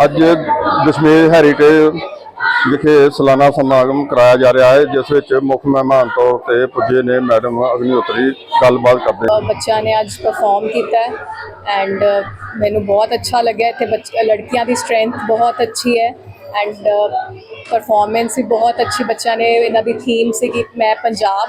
ਅੱਜ ਦਸ਼ਮੇਸ਼ ਹੈਰੀਟੇਜ ਵਿਖੇ ਸਾਲਾਨਾ ਸਮਾਗਮ ਕਰਾਇਆ ਜਾ ਰਿਹਾ ਹੈ ਜਿਸ ਵਿੱਚ ਮੁੱਖ ਮਹਿਮਾਨ ਤੌਰ ਤੇ ਪੁੱਜੇ ਨੇ ਮੈਡਮ ਅਗਨੀਹੋਤਰੀ ਗੱਲਬਾਤ ਕਰਦੇ ਅ, ਬੱਚਿਆਂ ਨੇ ਅੱਜ ਪਰਫਾਰਮ ਕੀਤਾ ਹੈ ਐਂਡ ਮੈਨੂੰ ਬਹੁਤ ਅੱਛਾ ਲੱਗਿਆ ਇੱਥੇ ਬੱਚ- ਲੜਕੀਆਂ ਦੀ ਸਟਰੈਂਥ ਬਹੁਤ ਅੱਛੀ ਹੈ ਐਂਡ ਪਰਫਾਰਮੈਂਸ ਵੀ ਬਹੁਤ ਅੱਛੀ ਬੱਚਿਆਂ ਨੇ ਇਹਨਾਂ ਦੀ ਥੀਮ ਸੀਗੀ ਮੈਂ ਪੰਜਾਬ।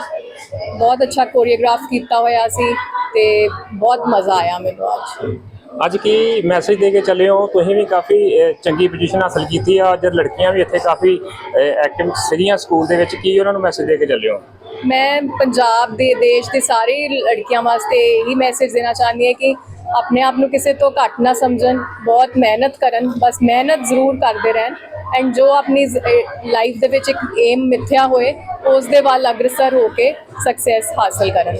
ਬਹੁਤ ਅੱਛਾ ਕੋਰੀਓਗ੍ਰਾਫ ਕੀਤਾ ਹੋਇਆ ਸੀ ਤੇ ਬਹੁਤ ਮਜ਼ਾ ਆਇਆ ਮੈਨੂੰ ਅੱਜ। ਅੱਜ ਕੀ ਮੈਸੇਜ ਦੇ ਕੇ ਚੱਲੇ ਹੋ? ਤੁਸੀਂ ਵੀ ਕਾਫੀ ਚੰਗੀ ਪੋਜੀਸ਼ਨ ਹਾਸਲ ਕੀਤੀ ਆ। ਅੱਜ ਲੜਕੀਆਂ ਵੀ ਇੱਥੇ ਕਾਫੀ ਐਕਟਿਵ ਸੀਗੀਆਂ ਸਕੂਲ ਦੇ ਵਿੱਚ। ਕੀ ਉਹਨਾਂ ਨੂੰ ਮੈਸੇਜ ਦੇ ਕੇ ਚੱਲੇ ਹੋ? ਮੈਂ ਪੰਜਾਬ ਦੇ, ਦੇਸ਼ ਦੇ ਸਾਰੇ ਲੜਕੀਆਂ ਵਾਸਤੇ ਇਹੀ ਮੈਸੇਜ ਦੇਣਾ ਚਾਹੁੰਦੀ ਹਾਂ ਕਿ ਆਪਣੇ ਆਪ ਨੂੰ ਕਿਸੇ ਤੋਂ ਘੱਟ ਨਾ ਸਮਝਣ। ਬਹੁਤ ਮਿਹਨਤ ਕਰਨ। ਬਸ ਮਿਹਨਤ ਜ਼ਰੂਰ ਕਰਦੇ ਰਹਿਣ। ਐਂਡ ਜੋ ਆਪਣੀ ਲਾਈਫ ਦੇ ਵਿੱਚ ਇੱਕ ਏਮ ਮਿੱਥਿਆ ਹੋਏ, ਉਸ ਦੇ ਵੱਲ ਅਗਰਸਰ ਹੋ ਕੇ ਸਕਸੈਸ ਹਾਸਲ ਕਰਨ।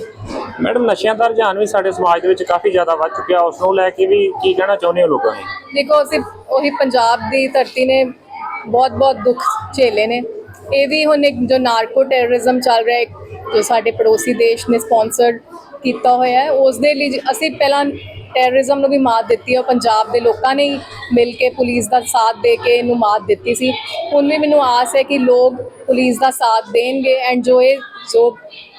ਮੈਡਮ, ਨਸ਼ਿਆਂ ਦਾ ਰੁਝਾਨ ਵੀ ਸਾਡੇ ਸਮਾਜ ਦੇ ਵਿੱਚ ਕਾਫੀ ਜ਼ਿਆਦਾ ਵੱਧ ਚੁੱਕਿਆ। ਉਸ ਨੂੰ ਲੈ ਕੇ ਵੀ ਕੀ ਕਹਿਣਾ ਚਾਹੁੰਦੇ ਹੋ ਲੋਕਾਂ ਨੂੰ? ਦੇਖੋ, ਅਸੀਂ ਉਹੀ ਪੰਜਾਬ ਦੀ ਧਰਤੀ ਨੇ ਬਹੁਤ ਬਹੁਤ ਦੁੱਖ ਝੇਲੇ ਨੇ। ਇਹ ਵੀ ਹੁਣ ਇੱਕ ਜੋ ਨਾਰਕੋ ਟੈਰਰਿਜ਼ਮ ਚੱਲ ਰਿਹਾ ਹੈ ਜੋ ਸਾਡੇ ਪੜੋਸੀ ਦੇਸ਼ ਨੇ ਸਪਾਂਸਰਡ ਕੀਤਾ ਹੋਇਆ ਹੈ ਉਸ ਦੇ ਲਈ ਅਸੀਂ ਪਹਿਲਾਂ ਟੈਰਰਿਜ਼ਮ ਨੂੰ ਵੀ ਮਾਤ ਦਿੱਤੀ ਹੈ ਪੰਜਾਬ ਦੇ ਲੋਕਾਂ ਨੇ ਮਿਲ ਕੇ ਪੁਲਿਸ ਦਾ ਸਾਥ ਦੇ ਕੇ ਇਹਨੂੰ ਮਾਤ ਦਿੱਤੀ ਸੀ। ਹੁਣ ਵੀ ਮੈਨੂੰ ਆਸ ਹੈ ਕਿ ਲੋਕ ਪੁਲਿਸ ਦਾ ਸਾਥ ਦੇਣਗੇ ਐਂਡ ਜੋ ਇਹ ਜੋ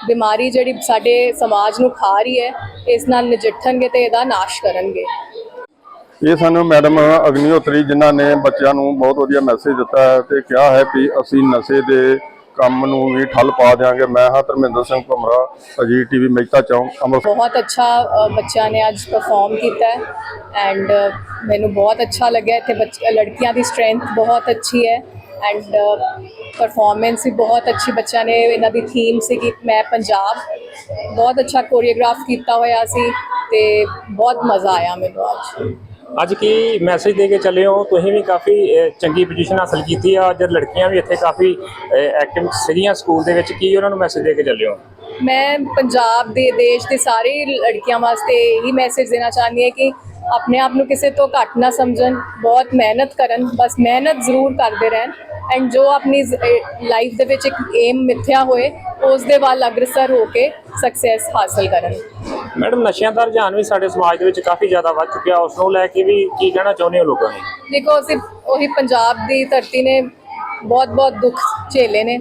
ਬਿਮਾਰੀ ਜਿਹੜੀ ਸਾਡੇ ਸਮਾਜ ਨੂੰ ਖਾ ਰਹੀ ਹੈ, ਇਸ ਨਾਲ ਨਜਿੱਠਣਗੇ ਤੇ ਇਹਦਾ ਨਾਸ਼ ਕਰਨਗੇ। ਇਹ ਸਾਨੂੰ ਮੈਡਮ ਅਗਨੀਹੋਤਰੀ ਜਿਨ੍ਹਾਂ ਨੇ ਬੱਚਿਆਂ ਨੂੰ ਬਹੁਤ ਵਧੀਆ ਮੈਸੇਜ ਦਿੱਤਾ ਹੈ ਤੇ ਕਿਹਾ ਹੈ ਕਿ ਅਸੀਂ ਨਸ਼ੇ ਦੇ ਕੰਮ ਨੂੰ ਵੀ ਠੱਲ ਪਾ ਦਿਆਂਗੇ। ਮੈਂ ਹਾਂ ਧਰਮਿੰਦਰ ਸਿੰਘ ਭਮਰਾ, ਅਜੀਤ ਟੀਵੀ, ਮਹਿਤਾ ਚੌਂਕ ਅੰਮ੍ਰਿਤਸਰ ਬਹੁਤ ਅੱਛਾ ਬੱਚਿਆਂ ਨੇ ਅੱਜ ਪਰਫਾਰਮ ਕੀਤਾ ਐਂਡ ਮੈਨੂੰ ਬਹੁਤ ਅੱਛਾ ਲੱਗਿਆ ਇੱਥੇ ਬੱਚ- ਲੜਕੀਆਂ ਦੀ ਸਟਰੈਂਥ ਬਹੁਤ ਅੱਛੀ ਹੈ ਐਂਡ ਪਰਫਾਰਮੈਂਸ ਵੀ ਬਹੁਤ ਅੱਛੀ, ਬੱਚਿਆਂ ਨੇ ਇਹਨਾਂ ਦੀ ਥੀਮ ਸੀਗੀ, ਮੈਂ ਪੰਜਾਬ, ਬਹੁਤ ਅੱਛਾ ਕੋਰੀਓਗ੍ਰਾਫ ਕੀਤਾ ਹੋਇਆ ਸੀ ਤੇ ਬਹੁਤ ਮਜ਼ਾ ਆਇਆ ਮੈਨੂੰ ਅੱਜ। ਅੱਜ ਕੀ ਮੈਸੇਜ ਦੇ ਕੇ ਚੱਲੇ ਹੋ? ਤੁਸੀਂ ਵੀ ਕਾਫੀ ਚੰਗੀ ਪੋਜੀਸ਼ਨ ਹਾਸਲ ਕੀਤੀ ਆ। ਅੱਜ ਲੜਕੀਆਂ ਵੀ ਇੱਥੇ ਕਾਫੀ ਐਕਟਿਵ ਸੀਗੀਆਂ ਸਕੂਲ ਦੇ ਵਿੱਚ। ਕੀ ਉਹਨਾਂ ਨੂੰ ਮੈਸੇਜ ਦੇ ਕੇ ਚੱਲੇ ਹੋ? ਮੈਂ ਪੰਜਾਬ ਦੇ, ਦੇਸ਼ ਦੇ ਸਾਰੇ ਲੜਕੀਆਂ ਵਾਸਤੇ ਇਹੀ ਮੈਸੇਜ ਦੇਣਾ ਚਾਹੁੰਦੀ ਹਾਂ ਕਿ ਆਪਣੇ ਆਪ ਨੂੰ ਕਿਸੇ ਤੋਂ ਘੱਟ ਨਾ ਸਮਝਣ। ਬਹੁਤ ਮਿਹਨਤ ਕਰਨ। ਬਸ ਮਿਹਨਤ ਜ਼ਰੂਰ ਕਰਦੇ ਰਹਿਣ। ਐਂਡ ਜੋ ਆਪਣੀ ਲਾਈਫ ਦੇ ਵਿੱਚ ਇੱਕ ਏਮ ਮਿੱਥਿਆ ਹੋਏ ਉਸ ਦੇ ਵੱਲ ਅਗਰਸਰ ਹੋ ਕੇ ਸਕਸੈਸ ਹਾਸਲ ਕਰਨ। ਮੈਡਮ ਨਸ਼ਿਆਂ ਦਾ ਰੁਝਾਨ ਵੀ ਸਾਡੇ ਸਮਾਜ ਦੇ ਵਿੱਚ ਕਾਫੀ ਜ਼ਿਆਦਾ ਵੱਧ ਚੁੱਕਿਆ। ਉਸ ਨੂੰ ਲੈ ਕੇ ਵੀ ਕੀ ਕਹਿਣਾ ਚਾਹੁੰਦੇ ਹੋ ਲੋਕਾਂ ਨੂੰ? ਦੇਖੋ ਅਸੀਂ ਉਹੀ ਪੰਜਾਬ ਦੀ ਧਰਤੀ ਨੇ ਬਹੁਤ ਬਹੁਤ ਦੁੱਖ ਝੇਲੇ ਨੇ।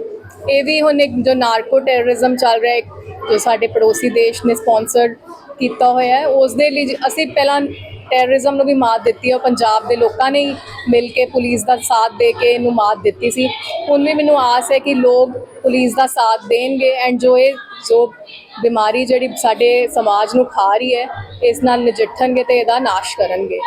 ਇਹ ਵੀ ਹੁਣ ਇੱਕ ਜੋ ਨਾਰਕੋ ਟੈਰਰਿਜ਼ਮ ਚੱਲ ਰਿਹਾ ਹੈ ਜੋ ਸਾਡੇ ਪੜੋਸੀ ਦੇਸ਼ ਨੇ ਸਪਾਂਸਰਡ ਕੀਤਾ ਹੋਇਆ ਹੈ ਉਸ ਦੇ ਲਈ ਅਸੀਂ ਪਹਿਲਾਂ ਟੈਰਰਿਜ਼ਮ ਨੂੰ ਵੀ ਮਾਤ ਦਿੱਤੀ ਹੈ ਪੰਜਾਬ ਦੇ ਲੋਕਾਂ ਨੇ ਹੀ ਮਿਲ ਕੇ ਪੁਲਿਸ ਦਾ ਸਾਥ ਦੇ ਕੇ ਇਹਨੂੰ ਮਾਤ ਦਿੱਤੀ ਸੀ। ਹੁਣ ਵੀ ਮੈਨੂੰ ਆਸ ਹੈ ਕਿ ਲੋਕ ਪੁਲਿਸ ਦਾ ਸਾਥ ਦੇਣਗੇ ਐਂਡ ਜੋ ਇਹ ਜੋ ਬਿਮਾਰੀ ਜਿਹੜੀ ਸਾਡੇ ਸਮਾਜ ਨੂੰ ਖਾ ਰਹੀ ਹੈ, ਇਸ ਨਾਲ ਨਜਿੱਠਣਗੇ ਤੇ ਇਹਦਾ ਨਾਸ਼ ਕਰਨਗੇ।